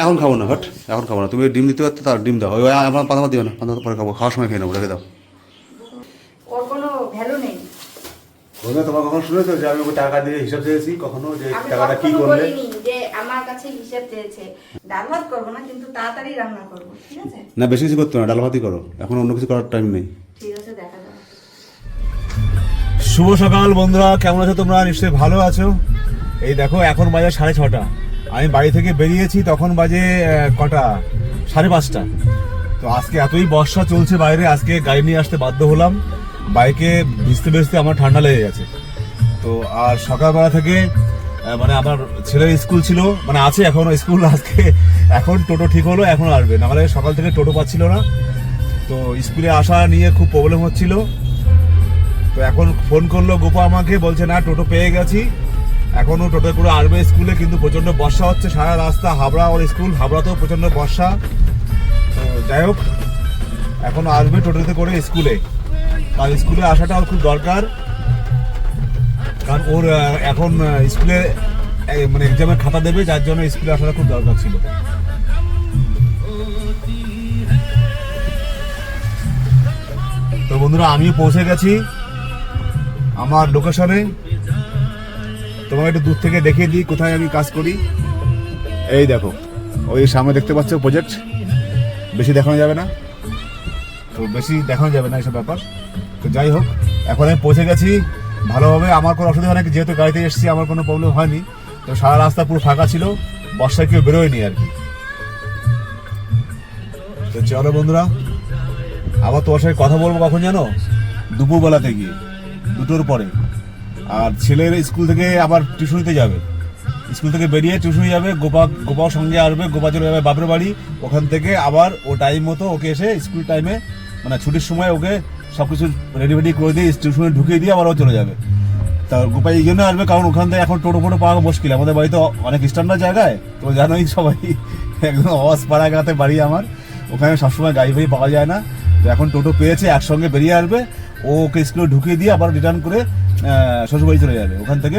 এখন খাব না হট এখন খাব না। তুমি ডিম দিতে পারতো তার ডিম দাও। ওই আমার পাতা দিও না। পাতা পরে খাব। খাওয়ার সময় খেয়ে নেব রেখে দাও। ওর কোনো ভ্যালু নেই। বন্ধুরা তোমার কখন শুনেছো যে আমি ওকে টাকা দিয়ে হিসাব চেয়েছি? কখনো? যে টাকাটা কি করলে? যে আমার কাছে হিসেব চেয়েছে। ডাল ভাত করব না কিন্তু তাড়াতাড়ি রান্না করব ঠিক আছে? না বেশি কিছু করতে না ডাল ভাতই করো। এখন অন্য কিছু করার টাইম নেই। ঠিক আছে দেখা যাবে। শুভ সকাল বন্ধুরা। কেমন আছো তোমরা? নিশ্চয়ই ভালো আছো। এই দেখো এখন বাজার সাড়ে ছটা। আমি বাড়ি থেকে বেরিয়েছি, তখন বাজে কটা? সাড়ে পাঁচটা। তো আজকে এতই বর্ষা চলছে বাইরে, আজকে গাড়ি নিয়ে আসতে বাধ্য হলাম। বাইকে ভিজতে ভিজতে আমার ঠান্ডা লেগে গেছে। তো আর সকালবেলা থেকে মানে আমার ছেলের স্কুল ছিল মানে আছে এখনও স্কুল, আজকে এখন টোটো ঠিক হলো, এখন আসবে। নাহলে সকাল থেকে টোটো পাচ্ছিল না। তো স্কুলে আসা নিয়ে খুব প্রবলেম হচ্ছিল। তো এখন ফোন করল, গোপা আমাকে, বলছে, না, টোটো পেয়ে গেছি। এখনও টোটো করে আসবে স্কুলে কিন্তু প্রচণ্ড বর্ষা হচ্ছে। সারা রাস্তা হাবড়া ওর স্কুল, হাবড়াতেও প্রচণ্ড বর্ষা। যাই হোক, এখন আসবে টোটোতে করে স্কুলে। আর স্কুলে আসাটা ওর খুব দরকার। কারণ ওর এখন স্কুলে মানে এক্সামের খাতা দেবে, যার জন্য স্কুলে আসাটা খুব দরকার ছিল। তো বন্ধুরা আমি পৌঁছে গেছি। আমার লোকেশনে তোমাকে একটু দূর থেকে দেখিয়ে দিই, কোথায় আমি কাজ করি। এই দেখো, ওই সামনে দেখতে পাচ্ছ প্রজেক্ট বেশি দেখানো যাবে না। তো বেশি দেখানো যাবে না এইসব ব্যাপার। তো যাই হোক, এখন আমি পৌঁছে গেছি। ভালোভাবে আমার কোনো অসুবিধা নেই যেহেতু গাড়িতে এসেছি, আমার কোনো প্রবলেম হয়নি। তো সারা রাস্তা পুরো ফাঁকা ছিল, বর্ষায় কেউ বেরোয়নি আর কি। তো চলো বন্ধুরা, আবার তোমার সাথে কথা বলব কখন জানো? দুপুরবেলাতে গিয়ে, দুটোর পরে। আর ছেলের স্কুল থেকে আবার টিউশনিতে যাবে। স্কুল থেকে বেরিয়ে টিউশনি যাবে, গোপা, গোপাও সঙ্গে আসবে, গোপা চলে যাবে বাপের বাড়ি। ওখান থেকে আবার ও টাইম মতো ওকে এসে স্কুল টাইমে মানে ছুটির সময় ওকে সব কিছু রেডি ফেডি করে দিয়ে টিউশনে ঢুকিয়ে দিয়ে আবার ও চলে যাবে। তা গোপা এই জন্য আসবে, কারণ ওখান থেকে এখন টোটো ফোটো পাওয়া মুশকিল। আমাদের বাড়িতে অনেক স্ট্যান্ডার্ড জায়গায়, তো জানোই সবাই, একদম অস পাড়াগাতে বাড়ি আমার। ওখানে সবসময় গাড়ি ফাড়ি পাওয়া যায় না। তো এখন টোটো পেয়েছে, একসঙ্গে বেরিয়ে আসবে। ও ওকে স্কুলে ঢুকিয়ে দিয়ে আবার রিটার্ন করে শ্বশুরবাড়ি চলে যাবে। ওখান থেকে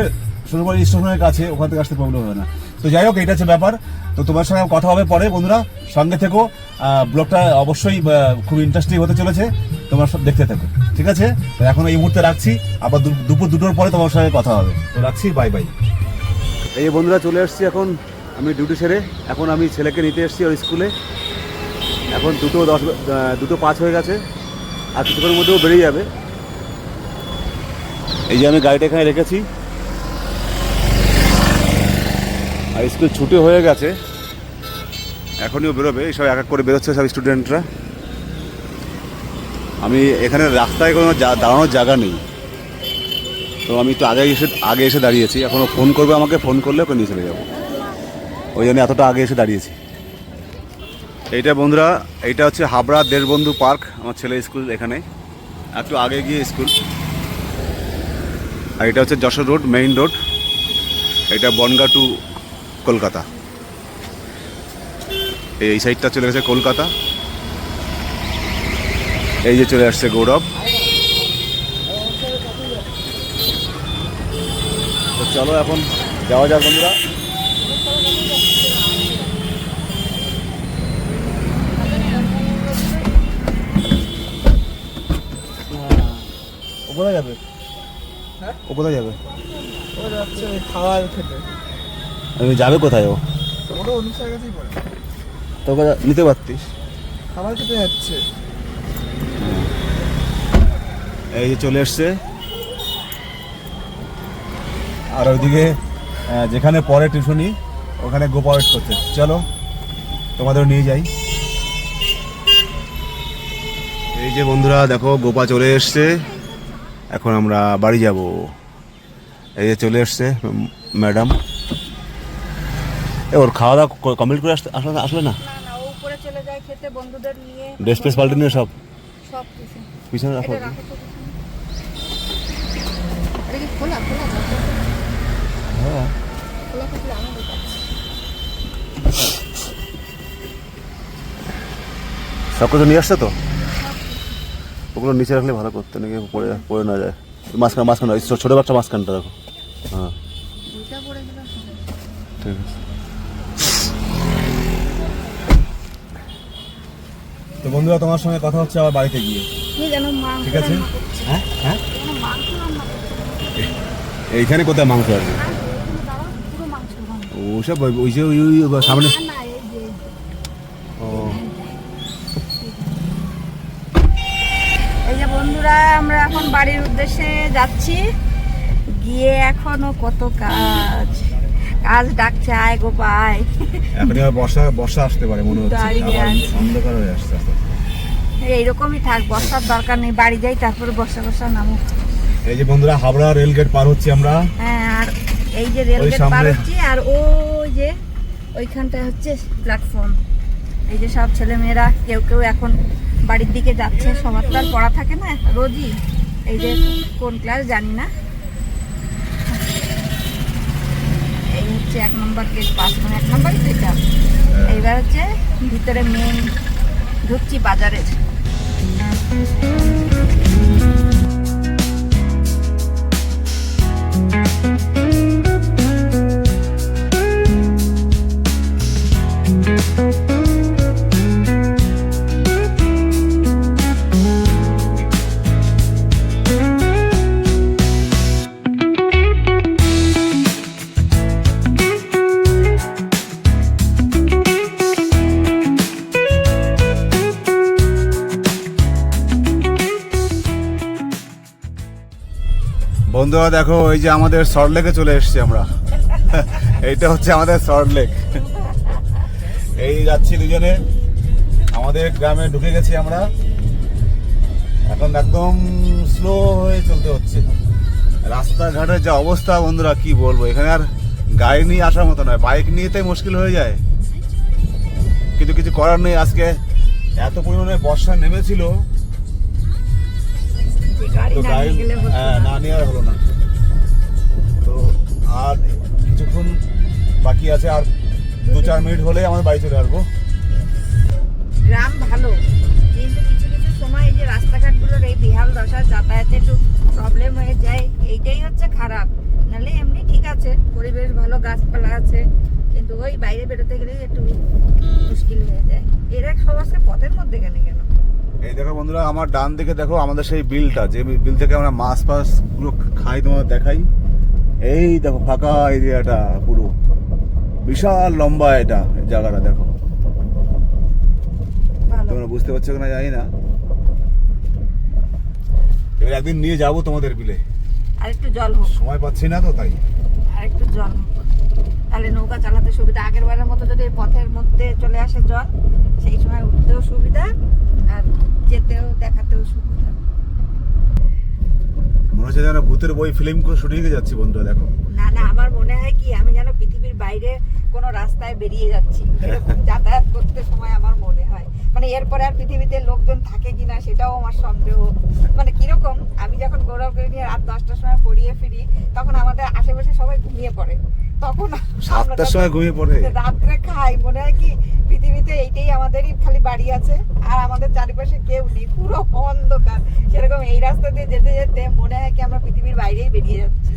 শ্বশুরবাড়ি স্টেশনের কাছে, ওখান থেকে আসতে প্রবলেম হবে না। তো যাই হোক এটা হচ্ছে ব্যাপার। তো তোমার সঙ্গে কথা হবে পরে, বন্ধুরা। সঙ্গে থেকো। ব্লগটা অবশ্যই খুব ইন্টারেস্টিং হতে চলেছে। তোমার সব দেখতে থাকো। ঠিক আছে? তো এখন এই মুহূর্তে রাখছি। আবার দুপুর দুটোর পরে তোমার সঙ্গে কথা হবে। তো রাখছি বাই বাই এই বন্ধুরা, চলে এসেছি এখন আমি ডিউটি সেরে। এখন আমি ছেলেকে নিতে এসেছি ওর স্কুলে। এখন দুটো দশ দুটো পাঁচ হয়ে গেছে। আর কিছুক্ষণের মধ্যেও বেরিয়ে যাবে। এই যে আমি গাড়িটা এখানে রেখেছি। আর স্কুল ছুটি হয়ে গেছে। এখনইও বেরোবে এইসব এক এক করে বেরোচ্ছে সব স্টুডেন্টরা। আমি এখানে রাস্তায় কোনো দাঁড়ানোর জায়গা নেই। তো আমি একটু আগে এসে আগে এসে দাঁড়িয়েছি। এখনও ফোন করবে আমাকে, ফোন করলে ওকে নিয়ে চলে যাব। ওই জন্য এতটা আগে এসে দাঁড়িয়েছি। এইটা বন্ধুরা, এইটা হচ্ছে হাবড়া দেশবন্ধু পার্ক, আমার ছেলে স্কুল এখানে। একটু আগে গিয়ে স্কুল। আর এটা হচ্ছে যশোর রোড মেইন রোড এটা বনগা টু কলকাতা। এই সাইডটা চলে গেছে কলকাতা। এই যে চলে আসছে গৌরব। তো চলো এখন যাওয়া যাক বন্ধুরা। ও যাবে? ও কোথায় যাবে? ও যাচ্ছে খাবার খেতে। আমি যাবে কোথায় ও? ওটা অনুষ্ঠানের কাছেই পড়ে। তোকে নিতে পারতিস? খাবার খেতে যাচ্ছে। এই যে চলে এসছে। আর ওইদিকে যেখানে পরে টিউশনি ওখানে গোপা ওয়েট করছে। চলো তোমাদের নিয়ে যাই। এই যে বন্ধুরা দেখো গোপা চলে এসছে। এখন আমরা বাড়ি যাব। এই যে চলে এসছে ম্যাডাম। এ ওর খাওয়া দাওয়া কমপ্লিট করে আসতে আসলে আসলে না? না না ও উপরে চলে যায় খেতে বন্ধুদের নিয়ে। ড্রেস ফ্রেস পাল্টে নিয়ে সব? সব কিছু। পিছনে রাখো। হ্যাঁ। সব কিছু নিয়ে আসছে তো? ওগুলো নিচে রাখলে ভালো করতে নাকি পড়ে পড়ে না যায়। মাঝখানে মাঝখানে ছোটো বাচ্চা মাঝখানটা দেখো। হ্যাঁ। ঠিক আছে। তো বন্ধুরা তোমার সঙ্গে কথা হচ্ছে আবার বাড়িতে গিয়ে। ঠিক আছে? হ্যাঁ? হ্যাঁ? এইখানে কোথায় মাংস আছে? ওসব ওই যে ওই সামনে বাড়ির উদ্দেশ্যে যাচ্ছি। গিয়ে এখনও কত কাজ। কাজ ডাকছে আয় গো পায় এখন বর্ষা বর্ষা আসতে পারে মনে হচ্ছে। অন্ধকার হয়ে আসছে। এইরকমই থাক বর্ষার দরকার নেই বাড়ি যাই তারপরে বর্ষা বর্ষা নামুক। এই যে বন্ধুরা হাবড়া রেল গেট পার হচ্ছি আমরা। হ্যাঁ আর এই যে রেলগেট পার হচ্ছি আর ওই যে ওইখানটা হচ্ছে প্ল্যাটফর্ম এই যে সব ছেলে মেয়েরা কেউ কেউ এখন বাড়ির দিকে যাচ্ছে সবার তো আর পড়া থাকে না রোজই। এই যে কোন ক্লাস জানি না। এই হচ্ছে এক নম্বর গেট পাস মানে এক নম্বর তো এইবার হচ্ছে ভিতরে মেন ঢুকছি বাজারের। বন্ধুরা, দেখো, এই যে আমাদের সল্টলেকে চলে এসেছি আমরা। এইটা হচ্ছে আমাদের সল্টলেক এই যাচ্ছি দুজনে। আমাদের গ্রামে ঢুকে গেছি আমরা। এখন একদম স্লো হয়ে চলতে হচ্ছে। রাস্তাঘাটের যা অবস্থা, বন্ধুরা, কি বলব? এখানে আর গাড়ি নিয়ে আসার মতো নয়। বাইক নিয়েতেই মুশকিল হয়ে যায়। কিন্তু কিছু করার নেই আজকে। এত পরিমাণে বর্ষা নেমেছিল। তো গাড়ি হ্যাঁ, না। হলো তো আর কিছুক্ষণ বাকি আছে আর দু চার মিনিট হলে আমাদের বাড়ি চলে আসব। গ্রাম ভালো কিন্তু কিছু কিছু সময় এই যে রাস্তাঘাটগুলোর এই বেহাল দশা যাতায়াতে একটু প্রবলেম হয়ে যায় এইটাই হচ্ছে খারাপ। নাহলে এমনি ঠিক আছে পরিবেশ ভালো গাছপালা আছে কিন্তু ওই বাইরে বেরোতে গেলে একটু মুশকিল হয়ে যায়। এরা সবাসকে পথের মধ্যে কেন কেন? এই দেখো বন্ধুরা আমার ডান দিকে দেখো আমাদের সেই বিলটা যে বিল থেকে আমরা মাছ ফাছ পুরো খাই তোমার দেখাই। এই দেখো ফাঁকা এরিয়াটা পুরো। বিশাল লম্বা এটা জায়গাটা দেখো। তোমরা বুঝতে পারছ কিনা জানি না। এবার একদিন নিয়ে যাব তোমাদের বিলে। আর একটু জল হোক। সময় পাচ্ছি না তো তাই। আর একটু জল হোক। তাহলে নৌকা চালাতে সুবিধা। আগের বারের মতো যদি পথের মধ্যে চলে আসে জল সেই সময় উঠতেও সুবিধা। যেতেও দেখাতেও সুবিধা মনে হচ্ছে যেন ভূতের বই ফিল্ম শুটিংয়ে যাচ্ছি বন্ধুরা দেখো। না না আমার মনে হয় কি আমি যেন পৃথিবীর বাইরে কোনো রাস্তায় বেরিয়ে যাচ্ছি। এরকম যাতায়াত করতে সময় আমার মনে হয়। মানে এরপরে আর পৃথিবীতে লোকজন থাকে কিনা সেটাও আমার সন্দেহ। মানে কীরকম আমি যখন গৌরবকে নিয়ে রাত দশটার সময় পড়িয়ে ফিরি তখন আমাদের আশেপাশে সবাই ঘুমিয়ে পড়ে। তখন সাতটার সময় ঘুমিয়ে পড়ে। রাত্রে খাই। মনে হয় কি পৃথিবীতে এইটাই আমাদেরই খালি বাড়ি আছে আর আমাদের চারিপাশে কেউ নেই পুরো অন্ধকার। সেরকম এই রাস্তা দিয়ে যেতে যেতে মনে হয় কি আমরা পৃথিবীর বাইরেই বেরিয়ে যাচ্ছি।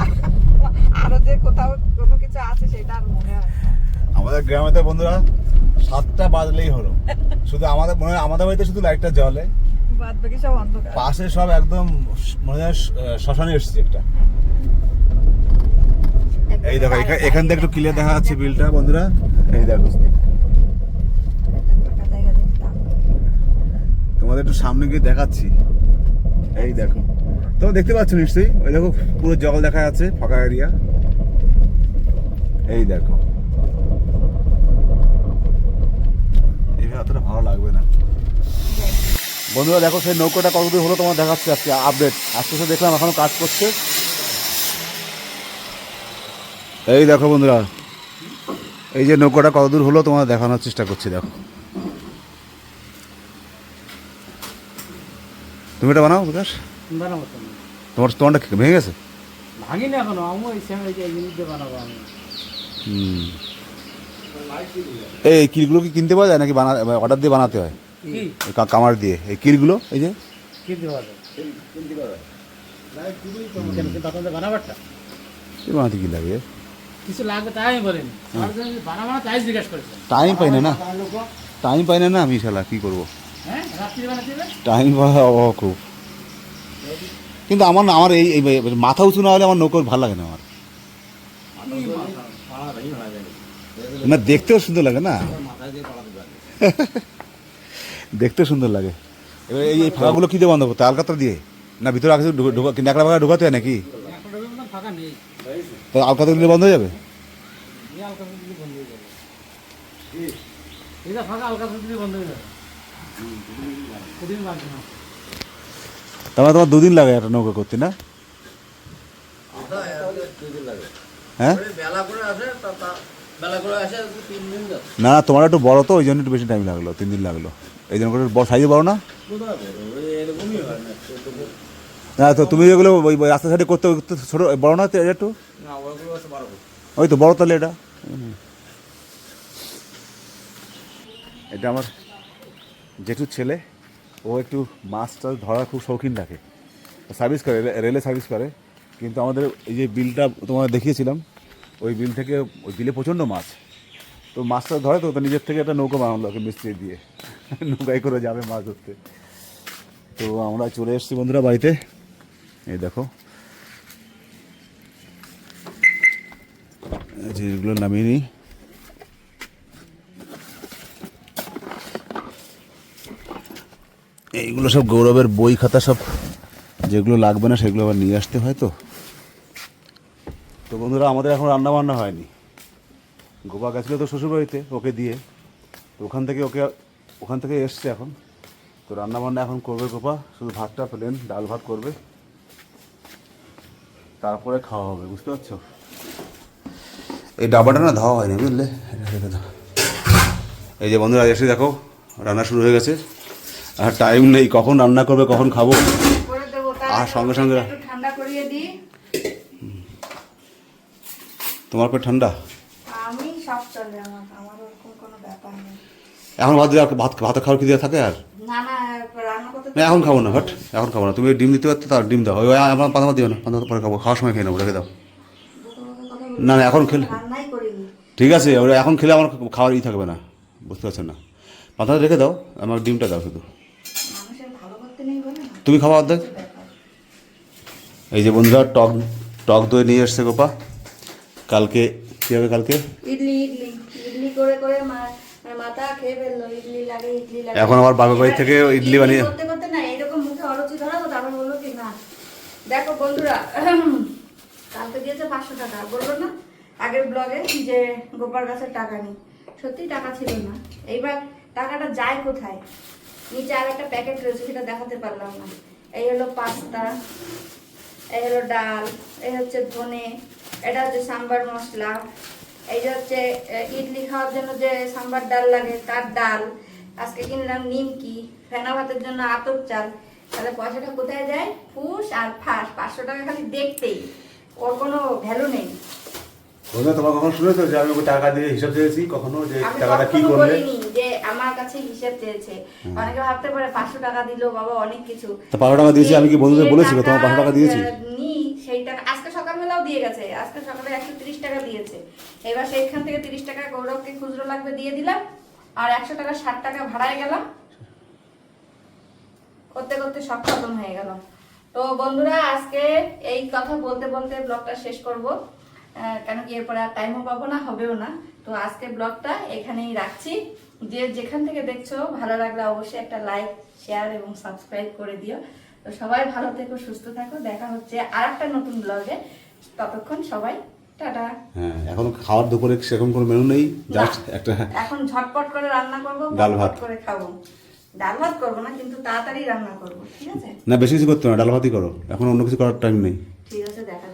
আরও যে কোথাও কোনো কিছু আছে সেটা আর মনে হয়। আমাদের গ্রামেতে বন্ধুরা সাতটা বাজলেই হলো। শুধু আমাদের মনে হয় আমাদের বাড়িতে শুধু লাইটটা জ্বলে। বাদ বাকি সব অন্ধকার। পাশে সব একদম মনে হয় শ্মশানে এসছে একটা। এই দেখো, এখা- এখান থেকে একটু ক্লিয়ার দেখা যাচ্ছে বিলটা, বন্ধুরা। এই দেখো। তোমাদের একটু সামনে গিয়ে দেখাচ্ছি। এই দেখো। তোমরা দেখতে পাচ্ছ নিশ্চয়ই, ওই দেখো, পুরো জল দেখা যাচ্ছে, ফাঁকা এরিয়া এই দেখো। এইভাবে অতটা ভালো লাগবে না। বন্ধুরা, দেখো সেই নৌকোটা কতদূর হলো তোমার দেখাচ্ছে আজকে আপডেট আজকে সে দেখলাম এখনও কাজ করছে। এই দেখো বন্ধুরা এই যে নৌকোটা কতদূর হলো তোমার দেখানোর চেষ্টা করছি দেখো। তুমি এটা বানাও বিকাশ। তোমার তোমারটা কি ভেঙে গেছে? ভাঙি না এখনও আমি ওই সেম এই যে এই জিনিস দিয়ে বানাবো আমি। হুম। এই কিলগুলো কি কিনতে পাওয়া যায় নাকি বানা অর্ডার দিয়ে বানাতে হয়? কামার দিয়ে। এই কিলগুলো এই যে। কি দেওয়া যায়। কিন্তু বানাবারটা। বানাতে কি লাগে? কিছু লাগবে তাই আমি বলিনি। বানাবো তাই জিজ্ঞেস করেছেন টাইম পাই না না। টাইম পাই না না আমি শালা কী করব? হ্যাঁ টাইম পাওয়া অভাব খুব। কিন্তু আমার না আমার এই এই মাথা উঁচু না হলে আমার নৌকো ভালো লাগে না আমার। না দেখতেও সুন্দর লাগে না। দেখতেও সুন্দর লাগে। এবার এই ফাঁকাগুলো কী দিয়ে বন্ধ করতে আলকাতরা দিয়ে? না ভিতরে আগে ঢুকা ন্যাকড়া ফাঁকা ঢুকাতে হয় নাকি? মতন ফাঁকা নেই। তো আলকাতরা দিলে বন্ধ হয়ে যাবে? তারপরে তোমার দুদিন লাগে একটা নৌকা করতে না? হ্যাঁ? না তোমার একটু বড় তো ওই জন্য একটু বেশি টাইম লাগল তিন দিন লাগল। এই জন্য করে সাইজে বড় না? না তো তুমি যেগুলো ওই রাস্তা সাইডে করতে করতে ছোটো বড় না এটা একটু? ওই তো বড় তাহলে এটা। এটা আমার জেঠুর ছেলে। ও একটু মাছ টাছ ধরার খুব শৌখিন থাকে। সার্ভিস করে রেলে সার্ভিস করে। কিন্তু আমাদের এই যে বিলটা তোমার দেখিয়েছিলাম ওই বিল থেকে ওই বিলে প্রচণ্ড মাছ। তো মাছটা ধরে তো তো নিজের থেকে একটা নৌকা বানালো ওকে মিস্ত্রি দিয়ে। নৌকায় করে যাবে মাছ ধরতে। তো আমরা চলে এসেছি বন্ধুরা বাড়িতে। এই দেখো। যে নামিয়ে নিই। এইগুলো সব গৌরবের বই খাতা সব, যেগুলো লাগবে না সেগুলো আবার নিয়ে আসতে হয় তো। তো বন্ধুরা, আমাদের এখন রান্না বান্না হয়নি। গোপা গেছিল তো শ্বশুরবাড়িতে ওকে দিয়ে। তো ওখান থেকে ওকে, ওখান থেকে এসছে এখন। তো রান্না বান্না এখন করবে গোপা। শুধু ভাতটা প্লেন ডাল ভাত করবে। তারপরে খাওয়া হবে বুঝতে পারছ? এই ডাবাটা না ধাওয়া হয়নি বুঝলে। এই যে বন্ধুরা এসে দেখো রান্না শুরু হয়ে গেছে। আর টাইম নেই কখন রান্না করবে কখন খাব? আর সঙ্গে সঙ্গে- ঠান্ডা করিয়ে দিই। তোমার পেট ঠান্ডা? আমি সব চলে আমার আমার কোনো ব্যাপার নেই। এখন ভাত দিয়ে ভাত ভাত খাওয়ার কি দেওয়া থাকে আর? না এখন খাব না হট এখন খাব না। তুমি ডিম দিতে পারতো তার ডিম দাও। ওই আমার পাতা দিও না পাতা পরে খাব। খাওয়ার সময় খেয়ে নেব রেখে দাও। না না এখন খেলে ঠিক আছে ওরা এখন খেলে আমার খাওয়ার ই থাকবে না বুঝতে পারছেন না। পাতাটা রেখে দাও আমার ডিমটা দাও শুধু। তুমি খাওয়া অর্ধেক এই যে বন্ধুরা টক টক দই নিয়ে এসছে গোপা। কালকে কী হবে কালকে? ইডলি ইডলি। ইডলি করে করে মাথা খেয়ে ফেলল। ইডলি লাগে ইডলি লাগে। এখন আবার বাপের বাড়ি থেকে ইডলি বানিয়ে- করতে করতে না এরকম মুখে অরুচি ধরাবো তারপর বলল কি না দেখো বন্ধুরা, কালকে দিয়েছে পাঁচশো টাকা। বলল না, আগের ব্লগে যে গোপার গাছের টাকা নেই। সত্যি টাকা ছিল না। এইবার টাকাটা যায় কোথায়? নিচে আর একটা প্যাকেট রয়েছে, সেটা দেখাতে পারলাম না। এই হলো পাস্তা, এই হলো ডাল, এই হচ্ছে ধনে, এটা হচ্ছে সাম্বার মশলা, এই যে হচ্ছে ইডলি খাওয়ার জন্য যে সাম্বার ডাল লাগে, তার ডাল। আজকে কিনলাম নিমকি, ফেনা ভাতের জন্য আতর চাল। তাহলে পয়সাটা কোথায় যায়? ফুস আর ফাঁস পাঁচশো টাকা খালি দেখতেই ওর কোনো ভ্যালু নেই। বন্ধুরা তোমার কখন শুনেছো যে আমি ওকে টাকা দিয়ে হিসাব চেয়েছি? কখনো যে টাকাটা কি করবে যে আমার কাছে হিসেব চেয়েছে। অনেকে ভাবতে পারে পাঁচশো টাকা দিলো বাবা অনেক কিছু। তা 500 টাকা দিয়েছি, আমি কি বন্ধুদের বলেছি তোমার 500 টাকা দিয়েছি? নি সেই টাকা আজকে সকালবেলাও দিয়ে গেছে। আজকে সকালে একশো তিরিশ টাকা দিয়েছে। এবার সেইখান থেকে তিরিশ টাকা গৌরবকে খুচরো লাগবে দিয়ে দিলাম। আর একশো টাকা ষাট টাকা ভাড়ায় গেলাম। করতে করতে সব খতম হয়ে গেল। তো বন্ধুরা আজকে এই কথা বলতে বলতে ব্লগটা শেষ করব। কেন কি এরপরে আর টাইমও পাবো না হবেও না। তো আজকে ব্লগটা এখানেই রাখছি। যে যেখান থেকে দেখছ ভালো লাগলে অবশ্যই একটা লাইক শেয়ার এবং সাবস্ক্রাইব করে দিও। তো সবাই ভালো থেকো সুস্থ থাকো। দেখা হচ্ছে আর একটা নতুন ব্লগে। ততক্ষণ সবাই টাটা। হ্যাঁ এখন খাওয়ার দুপুরে সেরকম কোনো মেনু নেই জাস্ট একটা এখন ঝটপট করে রান্না করব ডাল ভাত। করে খাব। ডাল ভাত করব না কিন্তু তাড়াতাড়ি রান্না করব ঠিক আছে? না বেশি কিছু করতে না ডাল ভাতই করো। এখন অন্য কিছু করার টাইম নেই। ঠিক আছে দেখা